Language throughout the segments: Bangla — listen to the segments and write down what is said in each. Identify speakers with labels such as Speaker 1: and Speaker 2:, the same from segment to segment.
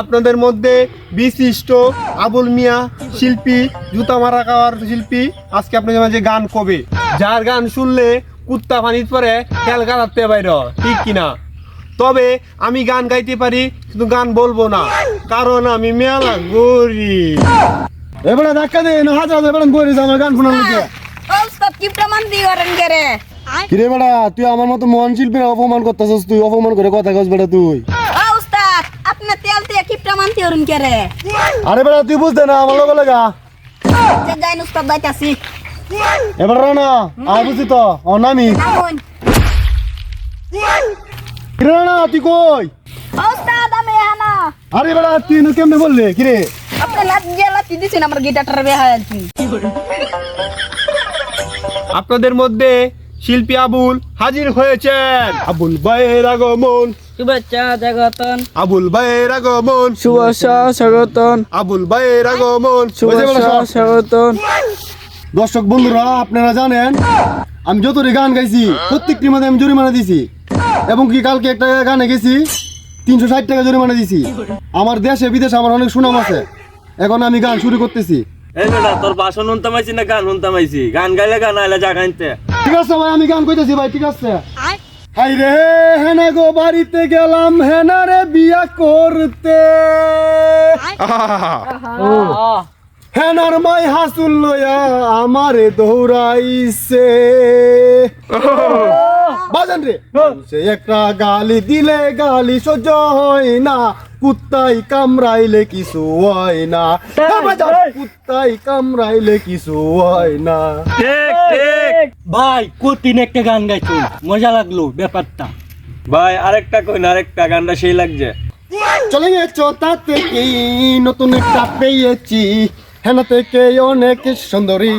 Speaker 1: আপনাদের মধ্যে বিশিষ্ট আবুল মিয়া শিল্পী, জুতা মারা খাওয়ার শিল্পী, আজকে আপনাদের মাঝে গান কবে? যার গান শুনলে কুত্তা পানির পরে খেল গাড়াতে বাইর ঠিক কিনা? তবে আমি গান গাইতে পারি, কিন্তু গান বলব না, কারণ আমি মেলা গরিব।
Speaker 2: এবারে ধাক্কা দে না হাজার হাজার বেড়ান করে আমার গান শোনার লিখে
Speaker 3: ওস্তাদ কিপটা মান দি করেন কে রে?
Speaker 2: কিরে বেড়া তুই আমার মতো মহান শিল্পীর অপমান করতেছস তুই অপমান করে কথা কস বেড়া তুই।
Speaker 3: ও ওস্তাদ আপনি তেল দিয়ে কিপটা মান দিওরেন কে রে?
Speaker 2: আরে বেড়া তুই বুঝতে না আমার লগে লাগা।
Speaker 3: যে যাইন ওস্তাদ যাইতাছি।
Speaker 2: এবার রানা আয় বুঝছি তো ও নামি।
Speaker 3: নামুন।
Speaker 2: কিরে রানা তুই কই?
Speaker 3: ওস্তাদ আমি হানা
Speaker 2: আরে বেড়া তুই কেমনে বললে কিরে?
Speaker 3: আপনি লাত দিয়ে লাতি দিছেন আমার গিটারটার বেহা আছি
Speaker 1: আপনাদের মধ্যে শিল্পী আবুল হাজির হয়েছেন। আবুল ভাইয়ের আগমন।
Speaker 3: শুভেচ্ছা জগতন।
Speaker 1: আবুল ভাইয়ের আগমন।
Speaker 4: শুভেচ্ছা স্বাগতন।
Speaker 1: আবুল ভাইয়ের আগমন।
Speaker 4: শুভেচ্ছা স্বাগতন।
Speaker 2: দর্শক বন্ধুরা আপনারা জানেন আমি যতটি গান গাইছি প্রত্যেকটি মধ্যে আমি জরিমানা দিছি। এবং কি কালকে একটা গানে গেছি তিনশো ষাট টাকা জরিমানা দিছি। আমার দেশে বিদেশে আমার অনেক সুনাম আছে। এখন আমি গান শুরু করতেছি।
Speaker 5: এই বেটা তোর বাসন হুনতামাইছি না গান হুনতামাইছি গান গাইলে গান আইলে যা গাইতে
Speaker 2: ঠিক আছে ভাই আমি গান কইতেছি ভাই ঠিক আছে? হাই রে হেনা গো বাড়িতে গেলাম হেনা রে বিয়া করতে। হেনার মাই হাসুল লয়া আমারে দৌড়াইছে। বাজান রে। সে একটা গালি দিলে গালি সহ্য হয় না। কুত্তাই কামড়াইলে কিছু হয় না। হ্যাঁ, কুত্তাই কামড়াইলে কিছু হয় না।
Speaker 5: ঠিক ঠিক।
Speaker 4: ভাই কতিন একটা গান গাইছো মজা লাগল ব্যাপারটা।
Speaker 5: ভাই আরেকটা কই না আরেকটা গানটা সেই লাগছে।
Speaker 2: চলে গেছো তাতে কি? নতুন একটা পেয়েছি। হেনা থেকে অনেক সুন্দরী।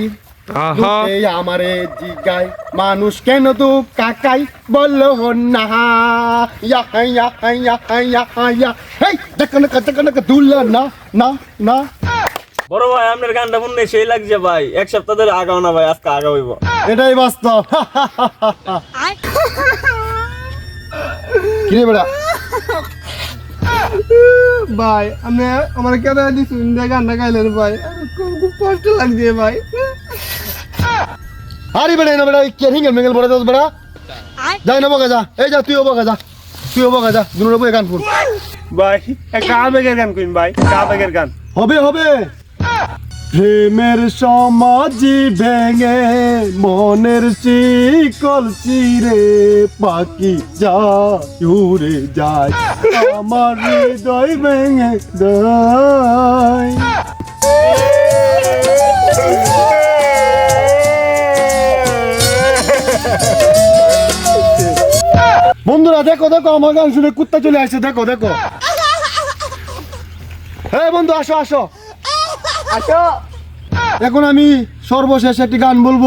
Speaker 2: আমারে জিগাই মানুষ কেন দু কাকাই বলল না হেই দেখা না না না না না।
Speaker 5: বড় ভাই আপনার গানটা শুনলে সেই লাগছে ভাই। এক সপ্তাহ ধরে আগাও না ভাই আজকে আগা হইব।
Speaker 2: এটাই বাস্তব। কিরে বেড়া
Speaker 1: ভাই আমি আমার কেন দিছি গানটা গাইলেন ভাই। খুব কষ্ট লাগছে ভাই।
Speaker 2: আরে বেড়ে না বেড়া কে হিঙ্গেল মেঙ্গেল বড় দোস বেড়া। যাই না বগা যা। এই যা তুইও বগা যা। তুইও বগা যা। দুনো বই গান ফুল
Speaker 1: ভাই একটা আবেগের গান কইম ভাই একটা আবেগের গান।
Speaker 2: হবে হবে। প্রেমের সমাজি ভেঙে মনের শিকল চিরে পাখি যা উড়ে যায়। আমার হৃদয় ভেঙে দেয়। বন্ধুরা দেখো দেখো আমার গান শুনে কুত্তা চলে আসছে। দেখো দেখো। হ্যাঁ বন্ধু আসো আসো।
Speaker 3: আসো
Speaker 2: এখন আমি সর্বশেষ একটি গান বলব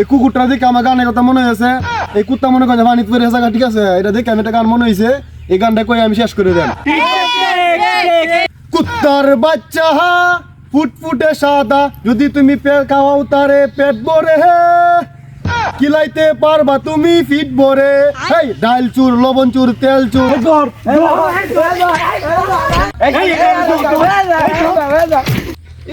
Speaker 2: এই কুকুরটা দেখে আমার গানের কথা মনে হয়েছে এই কুত্তা মনে করে পানিতে পড়ে আছে ঠিক আছে এটা দেখে আমি একটা গান মনে হয়েছে এই গানটা কই আমি শেষ করে দেন কুত্তার বাচ্চা হা ফুটফুটে সাদা যদি তুমি পেট খাওয়াও তারে পেট ভরে কিলাইতে পারবা তুমি ফিট ভরে এই ডাল চুর লবণ চুর তেল চুর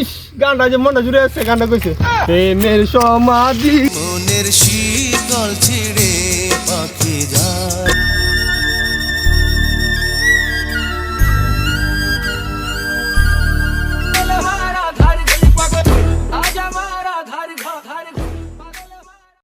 Speaker 1: ইস, গানটা যে মনটা জুড়ে আছে, গানটা কইছে। প্রেমের সমাধি।
Speaker 6: মনের শীতল ছেড়ে পাখি যায়